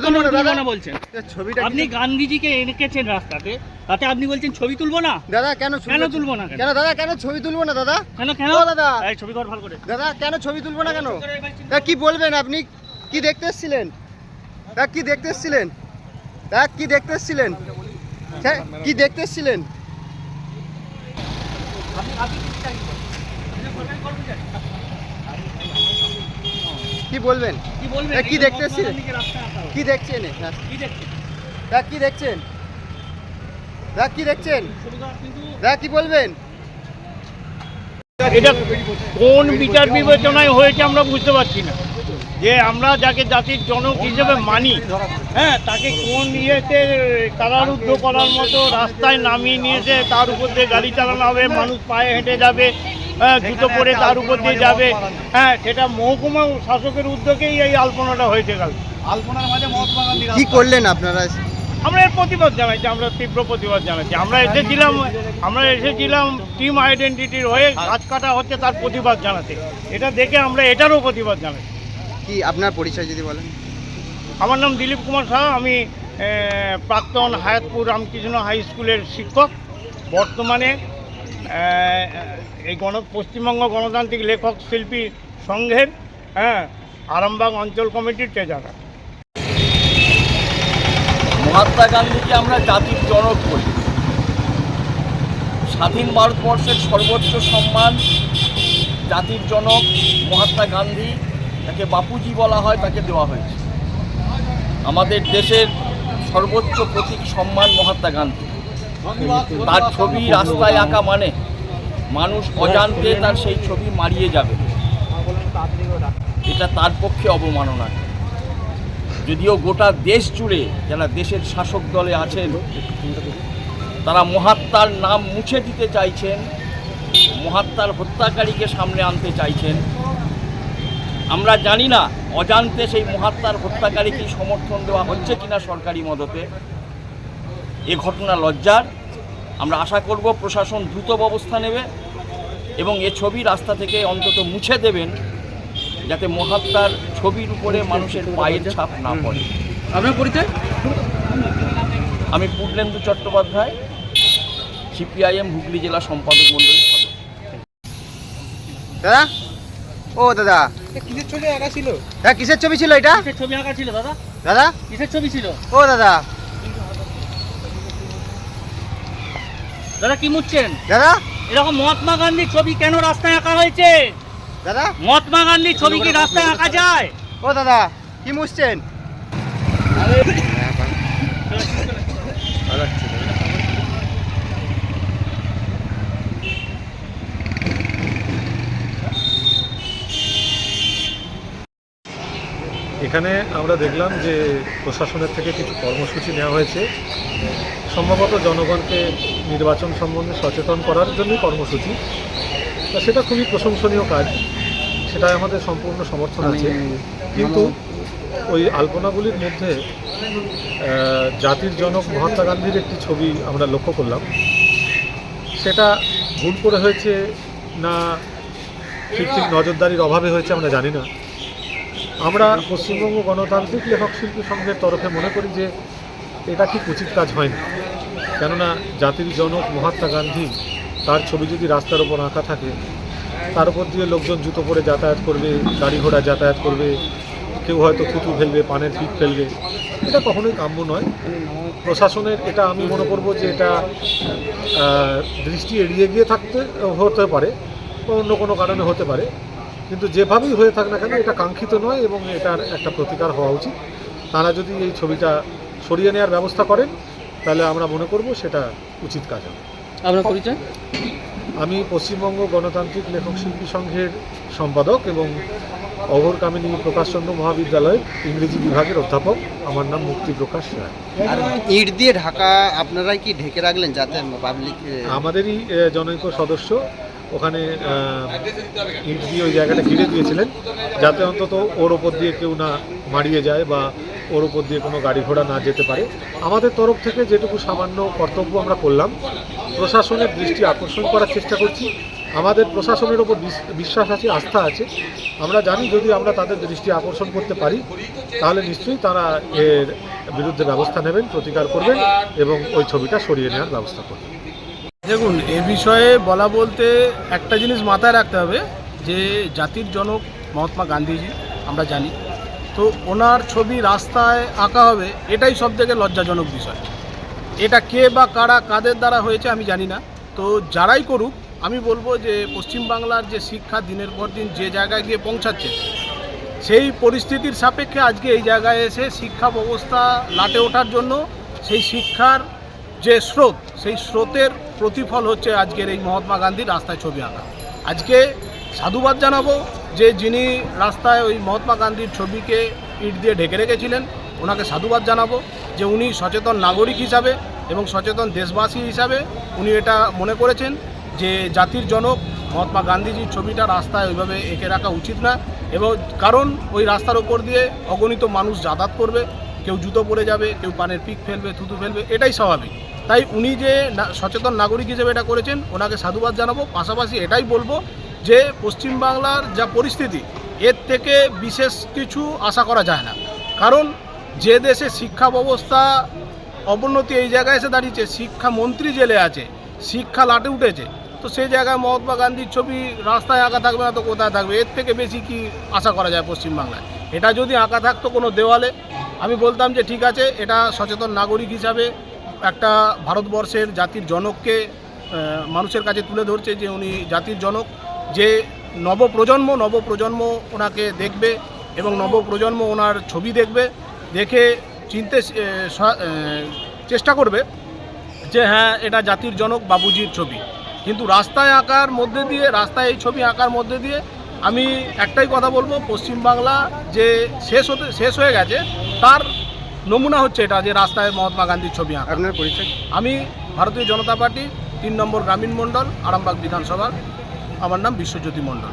কেন তুলবো না বলছেন। ছবিটা আপনি কি- গান্ধীজিকে এনেছেন রাস্তাতে তাতে আপনি বলছেন ছবি তুলবো না? দাদা কেন কেন তুলবো না কেন? দাদা কেন ছবি তুলবো না দাদা? কেন কেন? দাদা। এই ছবি কর ভালো করে। দাদা কেন ছবি তুলবো না কেন? কি বলবেন আপনি? কি দেখতে এসেছিলেন? তা কি দেখতে এসেছিলেন? তা কি দেখতে এসেছিলেন? কি দেখতে এসেছিলেন? আপনি- আপনি কি চাইছেন? কি বলবেন? কি বলবেন? কি এই যে দেখতে মহাত্মা এসেছিলেন? গান্ধীকে রাস্তায় আঁকা হলো। কি দেখছেন হ্যাঁ, কি দেখছেন? কি দেখছেন? কি দেখছেন? কি বলবেন? এটা কোন বিচার বিবেচনায় হয়েছে আমরা বুঝতে পারছি না। যে আমরা যাকে জাতির জনক হিসেবে মানি হ্যাঁ তাকে কোন ইয়েতে কারারুদ্ধ করার মতো রাস্তায় নামিয়ে নিয়েছে তার উপর দিয়ে গাড়ি চালানো হবে মানুষ পায়ে হেঁটে যাবে হ্যাঁ জুতো পরে তার উপর দিয়ে যাবে। হ্যাঁ সেটা মহকুমা শাসকের উদ্যোগেই এই আলপনাটা হয়েছে কাল। কি করলেন আপনারা? আমরা এর প্রতিবাদ জানাচ্ছি আমরা তীব্র প্রতিবাদ জানাচ্ছি আমরা এসেছিলাম আমরা এসেছিলাম টিম আইডেন্টিটির হয়ে গাছ কাটা হচ্ছে তার প্রতিবাদ জানাতে। এটা দেখে আমরা এটারও প্রতিবাদ জানাচ্ছি কি আপনার পরিচয় যদি বলেন? আমার নাম দিলীপ কুমার সাহা আমি প্রাক্তন হায়াতপুর রামকৃষ্ণ হাই স্কুলের শিক্ষক। বর্তমানে এই গণ, পশ্চিমবঙ্গ গণতান্ত্রিক লেখক শিল্পী সংঘের হ্যাঁ আরামবাগ অঞ্চল কমিটির ট্রেজারার মহাত্মা গান্ধীকে আমরা জাতির জনক বলি। স্বাধীন ভারতবর্ষের সর্বোচ্চ সম্মান, জাতির জনক মহাত্মা গান্ধী, তাকে বাপুজি বলা হয়, তাকে দেওয়া হয়েছে। আমাদের দেশের সর্বোচ্চ প্রতীক সম্মান মহাত্মা গান্ধী। তার ছবি রাস্তায় আঁকা মানে মানুষ অজান্তে তার সেই ছবি মারিয়ে যাবে। এটা তার পক্ষে অবমাননা। যদিও গোটা দেশ জুড়ে যারা দেশের শাসক দলে আছেন, তারা মহাত্মার নাম মুছে দিতে চাইছেন, মহাত্মার হত্যাকারীকে সামনে আনতে চাইছেন। আমরা জানি না অজান্তে সেই মহাত্মার হত্যাকারীকে সমর্থন দেওয়া হচ্ছে কিনা সরকারি মদতে। এ ঘটনা লজ্জার। আমরা আশা করব প্রশাসন দ্রুত ব্যবস্থা নেবে এবং এ ছবি রাস্তা থেকে অন্তত মুছে দেবেন যাতে মহাত্মার ছবির উপরে মানুষের পায়ের ছাপ না পড়ে। আপনার পরিচয়? আমি পূর্ণেন্দু চট্টোপাধ্যায় সিপিআইএম হুগলি জেলা সম্পাদক মণ্ডলী। দাদা? ও দাদা। কিসের ছবি আঁকা ছিল? হ্যাঁ কিসের ছবি ছিল এটা? কিসের ছবি আঁকা ছিল দাদা? দাদা? কিসের ছবি ছিল? ও দাদা। দাদা কি মুচ্ছেন? দাদা? এরকম মহাত্মা গান্ধীর ছবি কেন রাস্তায় আঁকা হয়েছে? দাদা? মহাত্মা গান্ধীর ছবি কি রাস্তায় আঁকা যায়? ও দাদা কি মুছছেন এখানে আমরা দেখলাম যে প্রশাসনের থেকে কিছু কর্মসূচি নেওয়া হয়েছে। সম্ভবত জনগণকে নির্বাচন সম্বন্ধে সচেতন করার জন্যই কর্মসূচি। তা সেটা খুবই প্রশংসনীয় কাজ। সেটা আমাদের সম্পূর্ণ সমর্থন আছে। কিন্তু ওই আলপনাগুলির মধ্যে জাতির জনক মহাত্মা গান্ধীর একটি ছবি আমরা লক্ষ্য করলাম। সেটা ভুল করে হয়েছে না ঠিক ঠিক নজরদারির অভাবে হয়েছে আমরা জানি না। আমরা পশ্চিমবঙ্গ গণতান্ত্রিক লেখক শিল্পী সংঘের তরফে মনে করি যে এটা ঠিক উচিত কাজ হয়নি। কেননা জাতির জনক মহাত্মা গান্ধী তার ছবি যদি রাস্তার ওপর আঁকা থাকে, তার উপর দিয়ে লোকজন জুতো পরে যাতায়াত করবে, গাড়ি ঘোড়া যাতায়াত করবে, কেউ হয়তো থুতু ফেলবে, পানের পিক ফেলবে, এটা কখনোই কাম্য নয়। প্রশাসনের এটা আমি মনে করব যে এটা দৃষ্টি এড়িয়ে গিয়ে থাকতে, হতে পারে বা অন্য কোনো কারণে হতে পারে। কিন্তু যেভাবেই হয়ে থাক না কেন, এটা কাঙ্ক্ষিত নয় এবং এটার একটা প্রতিকার হওয়া উচিত। তারা যদি এই ছবিটা সরিয়ে নেওয়ার ব্যবস্থা করেন তাহলে আমরা মনে করব সেটা উচিত কাজ হবে। আপনার পরিচয়? আমি পশ্চিমবঙ্গ গণতান্ত্রিক লেখক শিল্পী সংঘের সম্পাদক এবং অঘর কামিনী প্রকাশচন্দ্র মহাবিদ্যালয়ের ইংরেজি বিভাগের অধ্যাপক। আমার নাম মুক্তি প্রকাশ রায়। আর ইট দিয়ে ঢাকা আপনারাই কি ঢেকে রাখলেন যাতে পাবলিক আমাদেরই জনৈক সদস্য ওখানে ইট দিয়ে ওই জায়গাটা ঘিরে দিয়েছিলেন যাতে অন্তত ওর ওপর দিয়ে কেউ না মারিয়ে যায় বা ওর ওপর দিয়ে কোনো গাড়ি ঘোড়া না যেতে পারে। আমাদের তরফ থেকে যেটুকু সামান্য কর্তব্য আমরা করলাম, প্রশাসনের দৃষ্টি আকর্ষণ করার চেষ্টা করছি। আমাদের প্রশাসনের ওপর বিশ- বিশ্বাস আছে, আস্থা আছে। আমরা জানি যদি আমরা তাদের দৃষ্টি আকর্ষণ করতে পারি, তাহলে নিশ্চয়ই তারা এর বিরুদ্ধে ব্যবস্থা নেবেন, প্রতিকার করবেন এবং ওই ছবিটা সরিয়ে নেওয়ার ব্যবস্থা করবেন। দেখুন, এ বিষয়ে বলা বলতে একটা জিনিস মাথায় রাখতে হবে, যে জাতির জনক মহাত্মা গান্ধীজি, আমরা জানি। তো ওনার ছবি রাস্তায় আঁকা হবে, এটাই সব থেকে লজ্জাজনক বিষয়। এটা কে বা কারা কাদের দ্বারা হয়েছে আমি জানি না। তো যারাই করুক, আমি বলব যে পশ্চিমবাংলার যে শিক্ষা দিনের পর দিন যে জায়গায় গিয়ে পৌঁছাচ্ছে, সেই পরিস্থিতির সাপেক্ষে আজকে এই জায়গায় এসে শিক্ষা ব্যবস্থা লাটে ওঠার জন্য সেই শিক্ষার যে স্রোত, সেই স্রোতের প্রতিফল হচ্ছে আজকের এই মহাত্মা গান্ধীর রাস্তায় ছবি আঁকা। আজকে সাধুবাদ জানাব যে যিনি রাস্তায় ওই মহাত্মা গান্ধীর ছবিকে ইট দিয়ে ঢেকে রেখেছিলেন, ওনাকে সাধুবাদ জানাব যে উনি সচেতন নাগরিক হিসাবে এবং সচেতন দেশবাসী হিসাবে উনি এটা মনে করেছেন যে জাতির জনক মহাত্মা গান্ধীজির ছবিটা রাস্তায় ওইভাবে এঁকে রাখা উচিত না এবং কারণ ওই রাস্তার ওপর দিয়ে অগণিত মানুষ যাতায়াত করবে, কেউ জুতো পরে যাবে, কেউ পানের পিক ফেলবে, থুতু ফেলবে, এটাই স্বাভাবিক। তাই উনি যে সচেতন নাগরিক হিসেবে এটা করেছেন, ওনাকে সাধুবাদ জানাব, পাশাপাশি এটাই বলব যে পশ্চিমবাংলার যা পরিস্থিতি, এর থেকে বিশেষ কিছু আশা করা যায় না। কারণ যে দেশে শিক্ষা ব্যবস্থা অবনতি এই জায়গায় এসে দাঁড়িয়েছে শিক্ষামন্ত্রী জেলে আছে, শিক্ষা লাটে উঠেছে, তো সেই জায়গায় মহাত্মা গান্ধীর ছবি রাস্তায় আঁকা থাকবে না তো কোথায় থাকবে? এর থেকে বেশি কি আশা করা যায় পশ্চিমবাংলায়? এটা যদি আঁকা থাকতো কোনো দেওয়ালে, আমি বলতাম যে ঠিক আছে, এটা সচেতন নাগরিক হিসাবে একটা ভারতবর্ষের জাতির জনককে মানুষের কাছে তুলে ধরছে যে উনি জাতির জনক। যে নবপ্রজন্ম নবপ্রজন্ম ওনাকে দেখবে এবং নবপ্রজন্ম ওনার ছবি দেখবে দেখে চিনতে চেষ্টা করবে যে হ্যাঁ এটা জাতির জনক বাবুজির ছবি। কিন্তু রাস্তায় আঁকার মধ্যে দিয়ে রাস্তায় এই ছবি আঁকার মধ্যে দিয়ে আমি একটাই কথা বলব পশ্চিমবাংলা যে শেষ হতে শেষ হয়ে গেছে তার নমুনা হচ্ছে এটা যে রাস্তায় মহাত্মা গান্ধীর ছবি আঁকা। আপনার পরিচয়? আমি ভারতীয় জনতা পার্টি তিন নম্বর গ্রামীণ মণ্ডল আরামবাগ বিধানসভার আমার নাম বিশ্বজ্যোতি মণ্ডল।